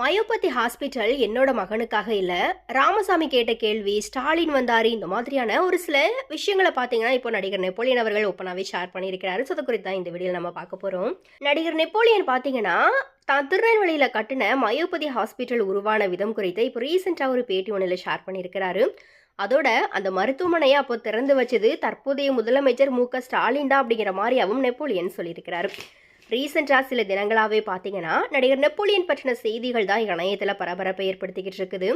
Myopathy hospital என்னோட மகனுக்காக இல்லை. ராமசாமி கேட்ட கேள்வி ஸ்டாலின் வந்தாரு இந்த மாதிரியான ஒரு சில விஷயங்களை பார்த்தீங்கன்னா இப்போ நடிகர் நெப்போலியன் அவர்கள் ஓப்பனாகவே ஷேர் பண்ணியிருக்கிறாரு. ஸோ அதை குறித்து தான் இந்த வீடியோவில் நம்ம பார்க்க போகிறோம் நடிகர் நெப்போலியன் பார்த்தீங்கன்னா தான் திருநெல்வேலியில் கட்டின மயோபதி ஹாஸ்பிட்டல் உருவான விதம் குறித்து இப்போ ரீசெண்டாக ஒரு பேட்டி ஒன்றில் ஷேர் பண்ணியிருக்கிறாரு. அதோட அந்த மருத்துவமனையை அப்போ திறந்து வச்சது தற்போதைய முதலமைச்சர் மு க ஸ்டாலின் தான் அப்படிங்கிற மாதிரியாவும் நெப்போலியன் சொல்லியிருக்கிறாரு. ரீசெண்டாக சில தினங்களாகவே பார்த்தீங்கன்னா நடிகர் நெப்போலியன் பற்றின செய்திகள் தான் இணையத்தில் பரபரப்பை ஏற்படுத்திக்கிட்டு இருக்குது.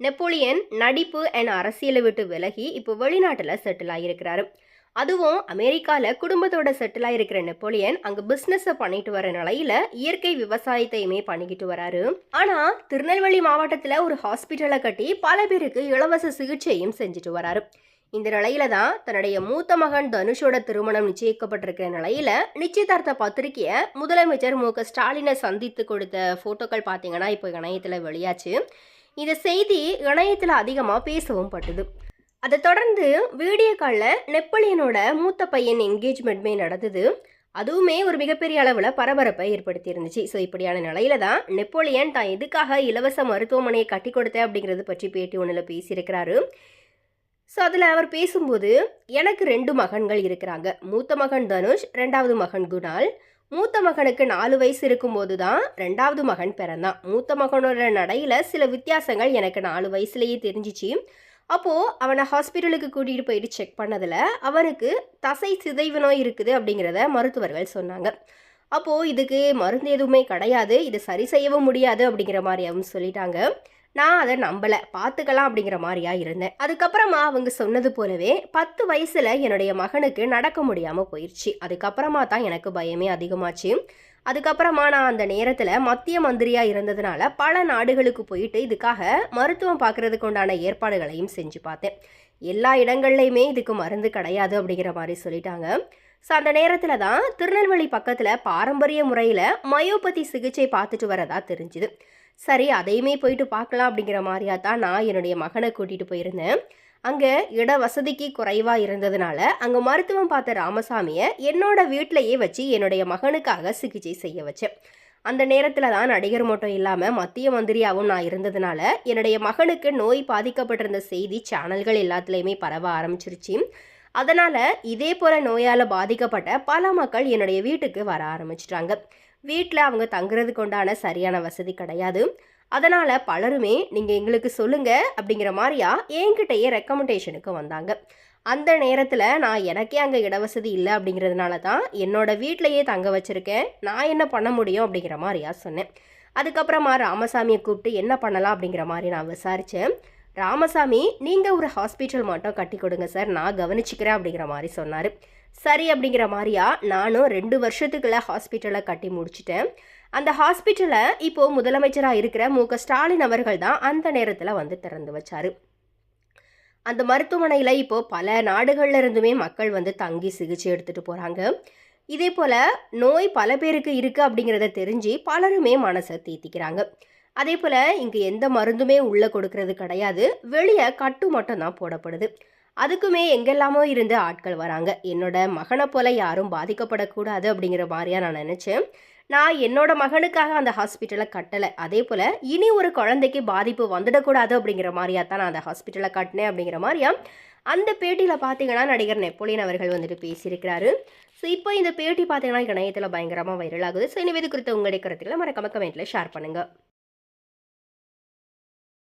நெப்போலியன் நடிப்பு அண்ட் அரசியலை விட்டு விலகி இப்போ வெளிநாட்டில் செட்டில் ஆகியிருக்கிறாரு அதுவும் அமெரிக்காவில் குடும்பத்தோட செட்டில் ஆகிருக்கிற நெப்போலியன் அங்கே பிஸ்னஸை பண்ணிட்டு வர நிலையில் இயற்கை விவசாயத்தையுமே பண்ணிக்கிட்டு வராரு. ஆனால் திருநெல்வேலி மாவட்டத்தில் ஒரு ஹாஸ்பிட்டலை கட்டி பல பேருக்கு இலவச சிகிச்சையும் செஞ்சுட்டு வராரு. இந்த நிலையில தான் தன்னுடைய மூத்த மகன் தனுஷோட திருமணம் நிச்சயிக்கப்பட்டிருக்கிற நிலையில நிச்சயதார்த்த பத்திரிகையை முதலமைச்சர் மு க ஸ்டாலினை சந்தித்து கொடுத்த போட்டோக்கள் பார்த்தீங்கன்னா இப்போ இணையத்தில் வெளியாச்சு. இந்த செய்தி இணையத்தில் அதிகமாக பேசவும் பட்டுது. அதை தொடர்ந்து வீடியோ காலில் நெப்போலியனோட மூத்த பையன் என்கேஜ்மெண்ட்மே நடந்தது. அதுவுமே ஒரு மிகப்பெரிய அளவில் பரபரப்பை ஏற்படுத்தி இருந்துச்சு ஸோ இப்படியான நிலையில தான் நெப்போலியன் தான் எதுக்காக இலவச மருத்துவமனையை கட்டி கொடுத்த அப்படிங்கிறது பற்றி பேட்டி ஒன்றில் பேசியிருக்கிறாரு. ஸோ அதில் அவர் பேசும்போது எனக்கு ரெண்டு மகன்கள் இருக்கிறாங்க. மூத்த மகன் தனுஷ் ரெண்டாவது மகன் குணால். மூத்த மகனுக்கு நாலு வயசு இருக்கும்போது தான் ரெண்டாவது மகன் பிறந்தான். மூத்த மகனோட நடையில் சில வித்தியாசங்கள் எனக்கு நாலு வயசுலேயே தெரிஞ்சிச்சு. அப்போது அவனை ஹாஸ்பிட்டலுக்கு கூட்டிகிட்டு போயிட்டு செக் பண்ணதில் அவனுக்கு தசை சிதைவு நோய் இருக்குது அப்படிங்கிறத மருத்துவர்கள் சொன்னாங்க. அப்போது இதுக்கு மருந்து எதுவுமே கிடையாது. இது சரி செய்யவும் முடியாது அப்படிங்கிற மாதிரி அவங்க சொல்லிட்டாங்க. நான் அதை நம்பலை. பார்த்துக்கலாம் அப்படிங்கிற மாதிரியா இருந்தேன். அதுக்கப்புறமா அவங்க சொன்னது போலவே பத்து வயசில் என்னுடைய மகனுக்கு நடக்க முடியாமல் போயிடுச்சு அதுக்கப்புறமா தான் எனக்கு பயமே அதிகமாச்சு. அதுக்கப்புறமா நான் அந்த நேரத்தில் மத்திய மந்திரியாக இருந்ததுனால பல நாடுகளுக்கு போயிட்டு இதுக்காக மருத்துவம் பார்க்குறதுக்கு உண்டான ஏற்பாடுகளையும் செஞ்சு பார்த்தேன். எல்லா இடங்கள்லையுமே இதுக்கு மருந்து கிடையாது அப்படிங்கிற மாதிரி சொல்லிட்டாங்க. ஸோ அந்த நேரத்தில் தான் திருநெல்வேலி பக்கத்தில் பாரம்பரிய முறையில் மயோபதி சிகிச்சை பார்த்துட்டு வரதா தெரிஞ்சுது. சரி அதையுமே போயிட்டு பார்க்கலாம் அப்படிங்கிற மாதிரியா தான் நான் என்னுடைய மகனை கூட்டிகிட்டு போயிருந்தேன். அங்கே இட வசதிக்கு குறைவாக இருந்ததுனால அங்கே மருத்துவம் பார்த்த ராமசாமியை என்னோட வீட்டிலையே வச்சு என்னுடைய மகனுக்காக சிகிச்சை செய்ய வச்சேன். அந்த நேரத்தில் தான் நடிகர் மட்டும் இல்லாமல் மத்திய மந்திரியாகவும் நான் இருந்ததுனால என்னுடைய மகனுக்கு நோய் பாதிக்கப்பட்டிருந்த செய்தி சேனல்கள் எல்லாத்துலேயுமே பரவ ஆரம்பிச்சிருச்சு. அதனால் இதே போல் நோயால் பாதிக்கப்பட்ட பல மக்கள் என்னுடைய வீட்டுக்கு வர ஆரம்பிச்சிட்டாங்க. வீட்டில் அவங்க தங்குறதுக்கு உண்டான சரியான வசதி கிடையாது. அதனால் பலருமே நீங்கள் எங்களுக்கு சொல்லுங்கள் அப்படிங்கிற மாதிரியா என்கிட்டயே ரெக்கமெண்டேஷனுக்கு வந்தாங்க. அந்த நேரத்தில் நான் எனக்கே அங்கே இடவசதி இல்லை அப்படிங்கிறதுனால தான் என்னோடய வீட்டிலையே தங்க வச்சுருக்கேன். நான் என்ன பண்ண முடியும் அப்படிங்கிற மாதிரியா சொன்னேன். அதுக்கப்புறமா ராமசாமியை கூப்பிட்டு என்ன பண்ணலாம்? அப்படிங்கிற மாதிரி நான் விசாரித்தேன் ராமசாமி நீங்கள் ஒரு ஹாஸ்பிட்டல் மட்டும் கட்டி கொடுங்க சார். நான் கவனிச்சிக்கிறேன் அப்படிங்கிற மாதிரி சொன்னார். சரி அப்படிங்கிற மாதிரியா? நானும் ரெண்டு வருஷத்துக்குள்ள ஹாஸ்பிட்டலை கட்டி முடிச்சிட்டேன். அந்த ஹாஸ்பிட்டலை இப்போது முதலமைச்சராக இருக்கிற மு. ஸ்டாலின் அவர்கள் தான் அந்த நேரத்தில் வந்து திறந்து வச்சார். அந்த மருத்துவமனையில் இப்போது பல நாடுகள்ல இருந்துமே மக்கள் வந்து தங்கி சிகிச்சை எடுத்துகிட்டு போகிறாங்க இதே போல் நோய் பல பேருக்கு இருக்குது அப்படிங்கிறத தெரிஞ்சு பலருமே மனசை தீத்திக்கிறாங்க. அதே போல் இங்கே எந்த மருந்துமே உள்ளே கொடுக்கறது கிடையாது. வெளியே கட்டு மட்டும் தான் போடப்படுது. அதுக்குமே எங்கெல்லாமோ இருந்து ஆட்கள் வராங்க. என்னோட மகனை போல யாரும் பாதிக்கப்படக்கூடாது அப்படிங்கிற மாதிரியா நான் நினச்சேன். நான் என்னோட மகனுக்காக அந்த ஹாஸ்பிட்டலை கட்டலை. அதே போல் இனி ஒரு குழந்தைக்கு பாதிப்பு வந்துடக்கூடாது அப்படிங்கிற மாதிரியா தான் நான் அந்த ஹாஸ்பிட்டலை கட்டினேன் அப்படிங்கிற மாதிரியா அந்த பேட்டியில் பார்த்தீங்கன்னா நடிகர் நெப்போலியன் அவர்கள் வந்துட்டு பேசியிருக்கிறாரு. ஸோ இப்போ இந்த பேட்டி பார்த்தீங்கன்னா இணையத்தில் பயங்கரமாக வைரல் ஆகுது. ஸோ இனிமேது குறித்த உங்களுடைய கருத்துக்களை மறக்காம கமெண்ட்டில் ஷேர் பண்ணுங்கள்